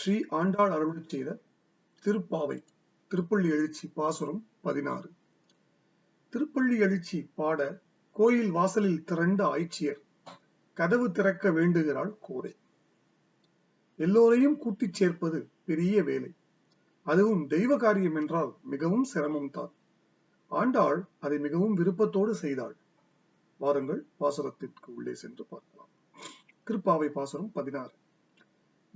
ஸ்ரீ ஆண்டாள் அருள் செய்த திருப்பாவை திருப்பள்ளி எழுச்சி பாசுரம் பதினாறு. திருப்பள்ளி எழுச்சி பாட கோயில் வாசலில் திரண்ட ஆய்ச்சியர் கதவு திறக்க வேண்டுகிறாள் கோதை. எல்லோரையும் கூட்டிச் சேர்ப்பது பெரிய வேலை. அதுவும் தெய்வ காரியம் என்றால் மிகவும் சிரமம் தான். ஆண்டாள் அதை மிகவும் விருப்பத்தோடு செய்தாள். வாருங்கள் பாசுரத்திற்கு உள்ளே சென்று பார்க்கலாம். திருப்பாவை பாசுரம் பதினாறு.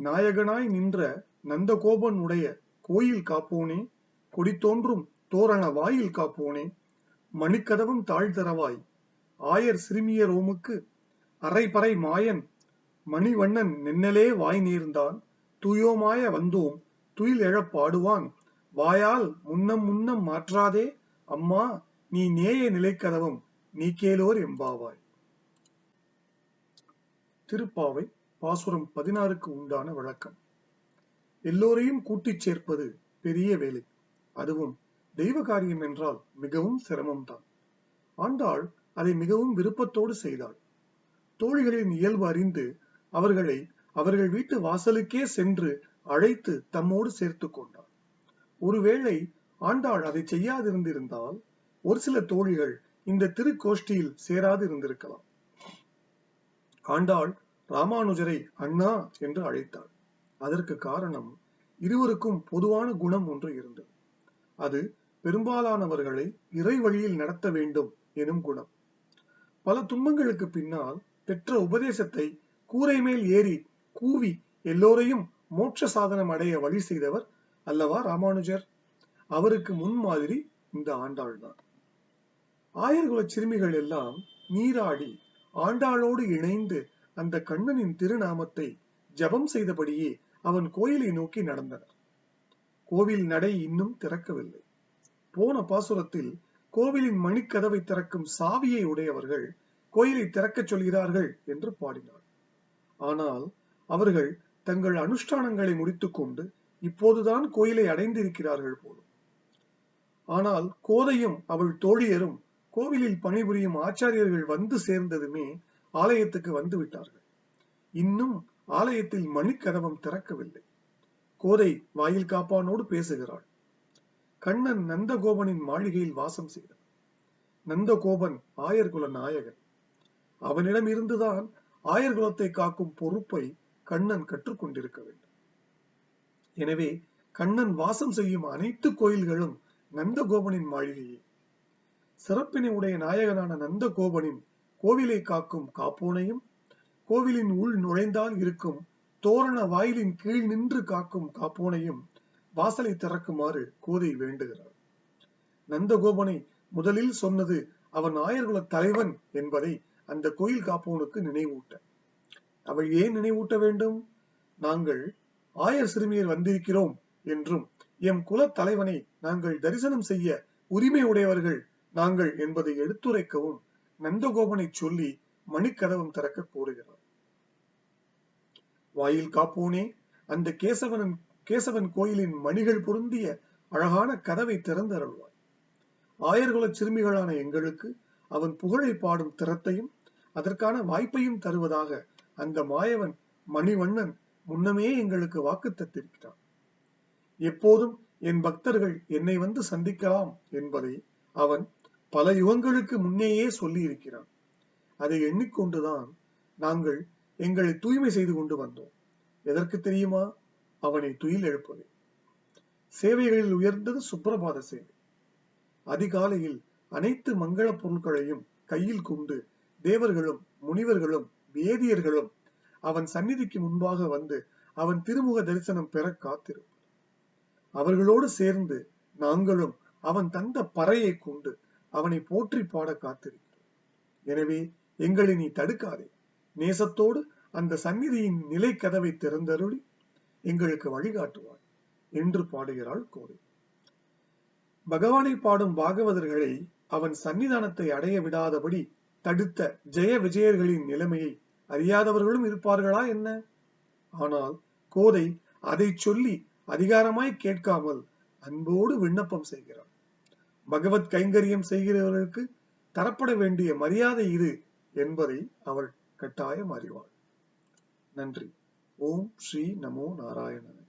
நாயகனாய் நின்ற நந்தகோபன் உடைய கோயில் காப்போனே கொடி தோன்றும் தோரண வாயில் காப்போனே மணிக்கதவம் தாழ்தரவாய். ஆயர் சிறுமிய ரோமுக்கு அரைப்பறை மாயன் மணிவண்ணன் நின்னலே வாய் நேர்ந்தான். தூயோமாய வந்தோம் துயில் எழப் பாடுவான். வாயால் முன்னம் முன்னம் மாற்றாதே அம்மா நீ நேய நிலைக்கதவம் நீ கேளோர் எம்பாவாய். திருப்பாவை பாசுரம் பதினாறுக்கு உண்டான வழக்கம். எல்லோரையும் கூட்டிச் சேர்ப்பது பெரிய வேலை. அதுவும் தெய்வ காரியம் என்றால் மிகவும் சிரமம்தான். ஆண்டாள் அதை மிகவும் விருப்பத்தோடு செய்தாள். தோழிகளின் இயல்பு அறிந்து அவர்களை அவர்கள் வீட்டு வாசலுக்கே சென்று அழைத்து தம்மோடு சேர்த்து கொண்டார் ஒருவேளை ஆண்டாள் அதை செய்யாதிருந்திருந்தால் ஒரு சில தோழிகள் இந்த திருக்கோஷ்டியில் சேராது இருந்திருக்கலாம் ஆண்டாள் ராமானுஜரை அண்ணா என்று அழைத்தார். அதற்கு காரணம் இருவருக்கும் பொதுவான குணம் ஒன்று இருந்தது. அது பெரும்பாலானவர்களை இறை வழியில் நடத்த வேண்டும் எனும் குணம். பல துன்பங்களுக்கு பின்னால் பெற்ற உபதேசத்தை கூரை மேல் ஏறி கூவி எல்லோரையும் மோட்ச சாதனம் அடைய வழி செய்தவர் அல்லவா ராமானுஜர்? அவருக்கு முன்மாதிரி இந்த ஆண்டாள் தான். ஆயர்குல சிறுமிகள் எல்லாம் நீராடி ஆண்டாளோடு இணைந்து அந்த கண்ணனின் திருநாமத்தை ஜபம் செய்தபடியே அவன் கோயிலை நோக்கி நடந்தனர். கோவில் நடை இன்னும் திறக்கவில்லை. போன பாசுரத்தில் கோவிலின் மணிக்கதவை திறக்கும் சாவியை உடையவர்கள் கோயிலை திறக்கச் சொல்கிறார்கள் என்று பாடினார். ஆனால் அவர்கள் தங்கள் அனுஷ்டானங்களை முடித்துக்கொண்டு இப்போதுதான் கோயிலை அடைந்திருக்கிறார்கள் போலும். ஆனால் கோதையும் அவள் தோழியரும் கோவிலில் பணிபுரியும் ஆச்சாரியர்கள் வந்து சேர்ந்ததுமே ஆலயத்துக்கு வந்து விட்டார்கள். இன்னும் ஆலயத்தில் மணிக்கதவம் திறக்கவில்லை. கோதை வாயில் காப்பானோடு பேசுகிறாள். கண்ணன் நந்தகோபனின் மாளிகையில் வாசம் செய்தான். நந்தகோபன் ஆயர்குல நாயகன். அவனிடம் இருந்துதான் ஆயர்குலத்தை காக்கும் பொறுப்பை கண்ணன் கற்றுக்கொண்டிருக்க வேண்டும். எனவே கண்ணன் வாசம் செய்யும் அனைத்து கோயில்களும் நந்தகோபனின் மாளிகையே. சிறப்பினை உடைய நாயகனான நந்தகோபனின் கோவிலை காக்கும் காப்போனையும் கோவிலின் உள் நுழைந்தால் இருக்கும் தோரண வாயிலின் கீழ் நின்று காக்கும் காப்போனையும் வாசலை திறக்குமாறு கோதை வேண்டுகிறார் நந்தகோபனை முதலில் சொன்னது அவன் ஆயர்குல தலைவன் என்பதை அந்த கோயில் காப்போனுக்கு நினைவூட்ட. அவள் ஏன் நினைவூட்ட வேண்டும்? நாங்கள் ஆயர் சிறுமியர் வந்திருக்கிறோம் என்றும் எம் குல தலைவனை நாங்கள் தரிசனம் செய்ய உரிமை உடையவர்கள் நாங்கள் என்பதை எடுத்துரைக்கவும் நந்தகோபனை சொல்லி மணிக்கதவம் திறக்க கூறுகிறார் வாயில் காப்போனே அந்த கேசவனன் கேசவன் கோயிலின் மணிகள் பொருந்திய அழகான கதவை திறந்தருள்வாய். ஆயர்குல சிறுமிகளான எங்களுக்கு அவன் புகழை பாடும் திறத்தையும் அதற்கான வாய்ப்பையும் தருவதாக அந்த மாயவன் மணிவண்ணன் முன்னமே எங்களுக்கு வாக்கு தத்திருக்கிறான் எப்போதும் என் பக்தர்கள் என்னை வந்து சந்திக்கலாம் என்பதை அவன் பல யுகங்களுக்கு முன்னேயே சொல்லி இருக்கிறான் அதை எண்ணிக்கொண்டுதான் நாங்கள் எங்களை தூய்மை செய்து கொண்டு வந்தோம். எதற்கு தெரியுமா? அவனை துயில் எழுப்பது சேவைகளில் உயர்ந்தது சுப்பிரபாத சேவை. அதிகாலையில் அனைத்து மங்கள பொருட்களையும் கையில் கொண்டு தேவர்களும் முனிவர்களும் வேதியர்களும் அவன் சந்நிதிக்கு முன்பாக வந்து அவன் திருமுக தரிசனம் பெற காத்திருப்பார். அவர்களோடு சேர்ந்து நாங்களும் அவன் தந்த பறையை கொண்டு அவனை போற்றி பாட காத்திருக்கிறோம். எனவே எங்களை நீ தடுக்காதே. நேசத்தோடு அந்த சந்நிதியின் நிலை கதவை திறந்தருளி எங்களுக்கு வழிகாட்டுவார் என்று பாடுகிறாள் கோதை. பகவானை பாடும் பாகவதர்களை அவன் சன்னிதானத்தை அடைய விடாதபடி தடுத்த ஜெய விஜயர்களின் நிலைமையை அறியாதவர்களும் இருப்பார்களா என்ன? ஆனால் கோதை அதை சொல்லி அதிகாரமாய் கேட்காமல் அன்போடு விண்ணப்பம் செய்கிறாள் பகவத் கைங்கரியம் செய்கிறவர்களுக்கு தரப்பட வேண்டிய மரியாதை இது என்பதை அவள் கட்டாயம் அறிவாள் நன்றி. ஓம் ஸ்ரீ நமோ நாராயணன்